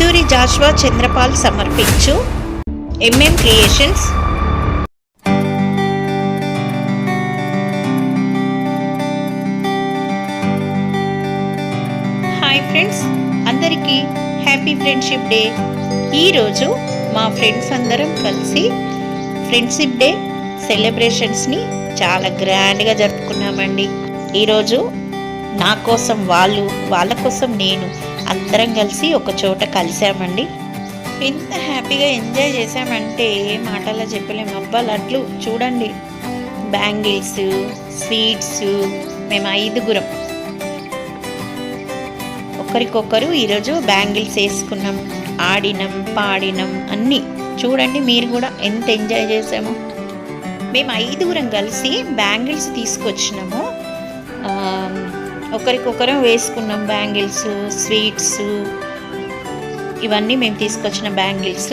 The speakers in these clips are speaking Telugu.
సిద్ధూరి జాష్వా చంద్రపాల్ సమర్పించు ఎంఎం క్రియేషన్స్ హాయ్ ఫ్రెండ్స్ అందరికీ హ్యాపీ ఫ్రెండ్షిప్ డే ఈరోజు మా ఫ్రెండ్స్ అందరం కలిసి ఫ్రెండ్షిప్ డే సెలబ్రేషన్స్ని చాలా గ్రాండ్గా జరుపుకున్నామండి. ఈరోజు నా కోసం వాళ్ళు వాళ్ళ కోసం నేను అందరం కలిసి ఒక చోట కలిసామండి. ఎంత హ్యాపీగా ఎంజాయ్ చేసామంటే మాటల్లో చెప్పలేము. అబ్బా లడ్లు చూడండి. బ్యాంగిల్స్ స్వీట్స్ మేము ఐదుగురం. ఒకరికొకరు ఈరోజు బ్యాంగిల్స్ వేసుకున్నాం. ఆడినం పాడినం అన్నీ. చూడండి మీరు కూడా ఎంత ఎంజాయ్ చేసాము మేము ఐదుగురం కలిసి బ్యాంగిల్స్ తీసుకొచ్చినాము. ఒకరికొకరం వేసుకున్నాం బ్యాంగిల్స్ స్వీట్స్ ఇవన్నీ మేము తీసుకొచ్చిన బ్యాంగిల్స్.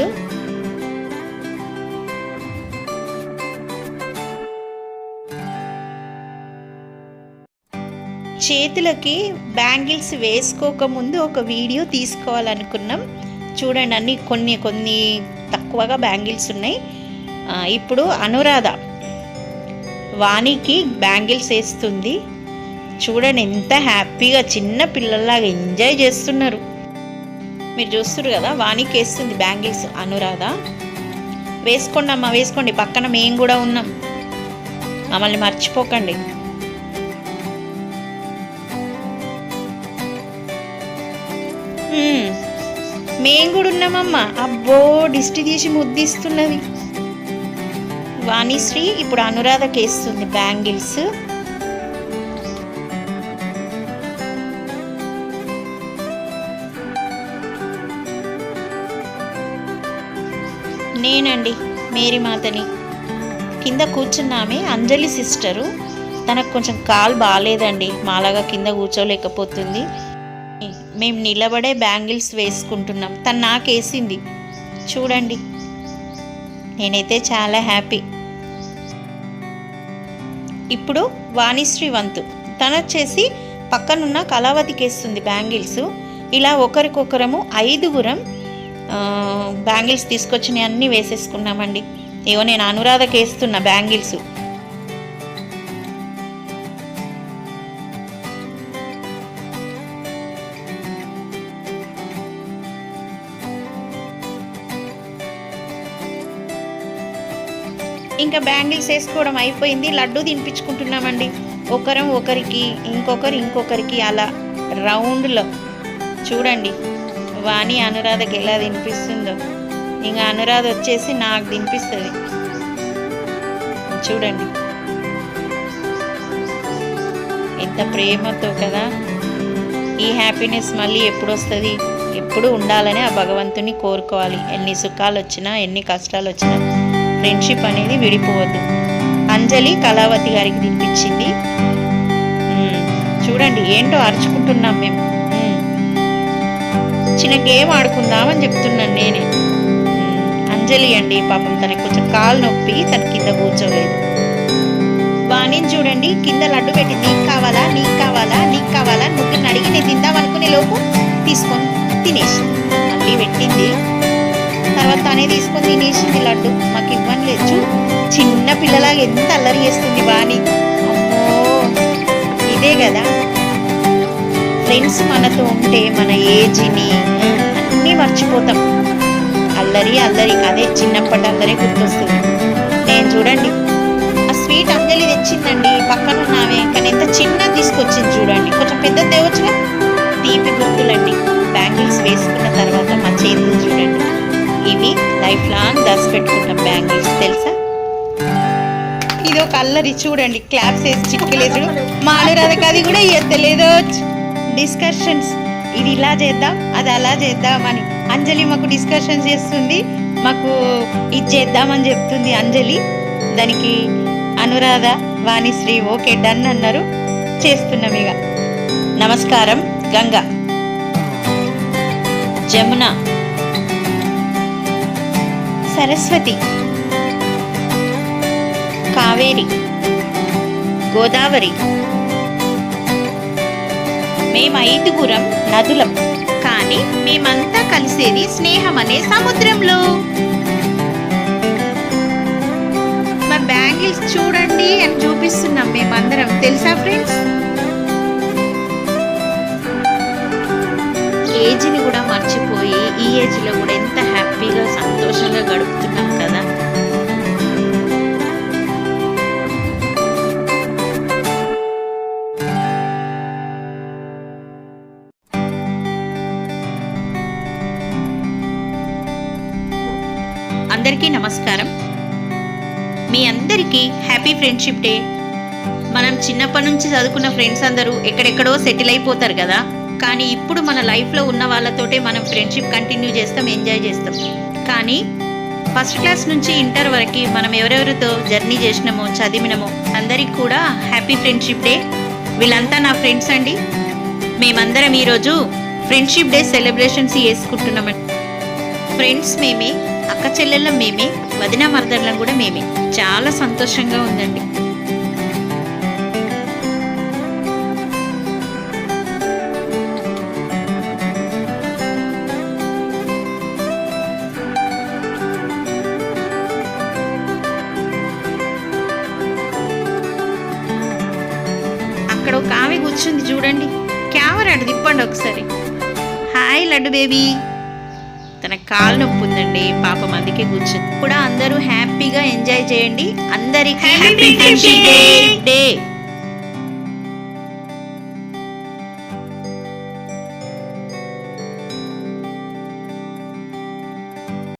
చేతులకి బ్యాంగిల్స్ వేసుకోకముందు ఒక వీడియో తీసుకోవాలనుకున్నాం. చూడండి అన్ని కొన్ని కొన్ని తక్కువగా బ్యాంగిల్స్ ఉన్నాయి. ఇప్పుడు అనురాధ వాణికి బ్యాంగిల్స్ వేస్తుంది. చూడండి ఎంత హ్యాపీగా చిన్న పిల్లల్లాగా ఎంజాయ్ చేస్తున్నారు. మీరు చూస్తున్నారు కదా వానికి వేస్తుంది బ్యాంగిల్స్ అనురాధ. వేసుకోండి అమ్మా వేసుకోండి పక్కన మేము కూడా ఉన్నాం. మమ్మల్ని మర్చిపోకండి. మేము కూడా ఉన్నామమ్మా. అబ్బో దిష్టి తీసి ముద్దిస్తున్నది. వాణిశ్రీ ఇప్పుడు అనురాధకి వేస్తుంది బ్యాంగిల్స్. నేనండి మేరీ మాతని. కింద కూర్చున్నామే అంజలి సిస్టరు. తనకు కొంచెం కాలు బాగాలేదండి మాలాగా కింద కూర్చోలేకపోతుంది. మేము నిలబడే బ్యాంగిల్స్ వేసుకుంటున్నాం తను నాకేసింది. చూడండి నేనైతే చాలా హ్యాపీ. ఇప్పుడు వాణిశ్రీ వంతు తనొచ్చేసి పక్కనున్న కళావతికేస్తుంది బ్యాంగిల్స్. ఇలా ఒకరికొకరము ఐదుగురం బ్యాంగిల్స్ తీసుకొచ్చినవి అన్నీ వేసేసుకున్నామండి. ఏవో నేను అనురాధకి వేస్తున్న బ్యాంగిల్స్. ఇంకా బ్యాంగిల్స్ వేసుకోవడం అయిపోయింది. లడ్డు తినిపించుకుంటున్నామండి. ఒకరం ఒకరికి ఇంకొకరు ఇంకొకరికి అలా రౌండ్లో. చూడండి. వాణి అనురాధకి ఎలా తినిపిస్తుందో. ఇంకా అనురాధ వచ్చేసి నాకు తినిపిస్తుంది. చూడండి. ఎంత ప్రేమతో కదా. ఈ హ్యాపీనెస్ మళ్ళీ ఎప్పుడు వస్తుంది ఎప్పుడు ఉండాలని ఆ భగవంతుని కోరుకోవాలి. ఎన్ని సుఖాలు వచ్చినా ఎన్ని కష్టాలు వచ్చినా ఫ్రెండ్షిప్ అనేది విడిపోవద్దు. అంజలి కళావతి గారికి తినిపించింది. చూడండి ఏంటో అరుచుకుంటున్నాం మేము. చిన్న గేమ్ ఆడుకుందామని చెప్తున్నాను నేనే. అంజలి అండి పాపం తనకి కొంచెం కాలు నొప్పి తన కింద కూర్చోలేదు. వాణిని చూడండి కింద లడ్డు పెట్టి నీకు కావాలా నీకు కావాలా నీకు కావాలా? నువ్వు అడిగి నేను తిందామనుకునే లోపు తీసుకొని తినేసి మళ్ళీ పెట్టింది. తర్వాత తనే తీసుకొని తినేసింది లడ్డు. మాకు ఇవ్వని లేదు చిన్న పిల్లలాగా ఎంత అల్లరి చేస్తుంది వాణి అమ్మో ఇదే కదా. ఫ్రెండ్స్ మనతో ఉంటే మన ఏజ్ని అన్నీ మర్చిపోతాం. అల్లరి అల్లరి. అదే చిన్నప్పటి అల్లరి గుర్తొస్తుంది. నేను చూడండి ఆ స్వీట్ అంజలి తెచ్చిందండి. పక్కన ఉన్నామే కానీ ఎంత చిన్న తీసుకొచ్చింది చూడండి. కొంచెం పెద్ద తేవచ్చుగా? తీపి గుర్తులండి బ్యాంగిల్స్ వేసుకున్న తర్వాత మా చేతులు చూడండి. ఇవి లైఫ్ లాంగ్ దాచి పెట్టుకుంటాం బ్యాంగిల్స్ తెలుసా? ఇది ఒక అల్లరి చూడండి. క్లాప్స్ వేసి చిక్కిలేసుడు. మా అనురాధకి అది కూడా ఎత్తలేదు డిస్కషన్స్ ఇది ఇలా చేద్దాం అది అలా చేద్దాం అని. అంజలి మాకు డిస్కషన్ చేస్తుంది మాకు ఇది చేద్దామని చెప్తుంది అంజలి. దానికి అనురాధ వాణిశ్రీ ఓకే డన్ అన్నారు. చేస్తున్నాం ఇక. నమస్కారం గంగా. జమున. సరస్వతి. కావేరి. గోదావరి. మేమైదుగురం నదులం కానీ మేమంతా కలిసేది స్నేహం అనే సముద్రంలో. మా బ్యాంగిల్స్ చూడండి అని చూపిస్తున్నాం మేమందరం. తెలుసా ఫ్రెండ్స్? ఏజ్ని కూడా మర్చిపోయి ఈ ఏజ్లో కూడా ఎంత హ్యాపీగా సంతోషంగా గడుపుతున్నాం. అందరికీ నమస్కారం. మీ అందరికీ హ్యాపీ ఫ్రెండ్షిప్ డే. మనం చిన్నప్పటి నుంచి చదువుకున్న ఫ్రెండ్స్ అందరూ ఎక్కడెక్కడో సెటిల్ అయిపోతారు కదా. కానీ ఇప్పుడు మన లైఫ్లో ఉన్న వాళ్ళతోటే మనం ఫ్రెండ్షిప్ కంటిన్యూ చేస్తాం ఎంజాయ్ చేస్తాం. కానీ ఫస్ట్ క్లాస్ నుంచి ఇంటర్ వరకు మనం ఎవరెవరితో జర్నీ చేసినామో చదివినామో అందరికి కూడా హ్యాపీ ఫ్రెండ్షిప్ డే. వీళ్ళంతా నా ఫ్రెండ్స్ అండి. మేమందరం ఈరోజు ఫ్రెండ్షిప్ డే సెలబ్రేషన్స్ చేసుకుంటున్నామండి. ఫ్రెండ్స్ మేమే అక్క చెల్లెళ్ళం మేమే వదిన మరదళ్ళం కూడా మేమే. చాలా సంతోషంగా ఉందండి. అక్కడ ఒక ఆమె కూర్చుంది చూడండి. కెమెరా అటు తిప్పండి ఒకసారి. Hi Laddu baby. తన కాలు నొప్పి ఉందండి పాపం అందుకే కూర్చుంది. కూడా అందరూ హ్యాపీగా ఎంజాయ్ చేయండి. అందరికీ హ్యాపీ! డే.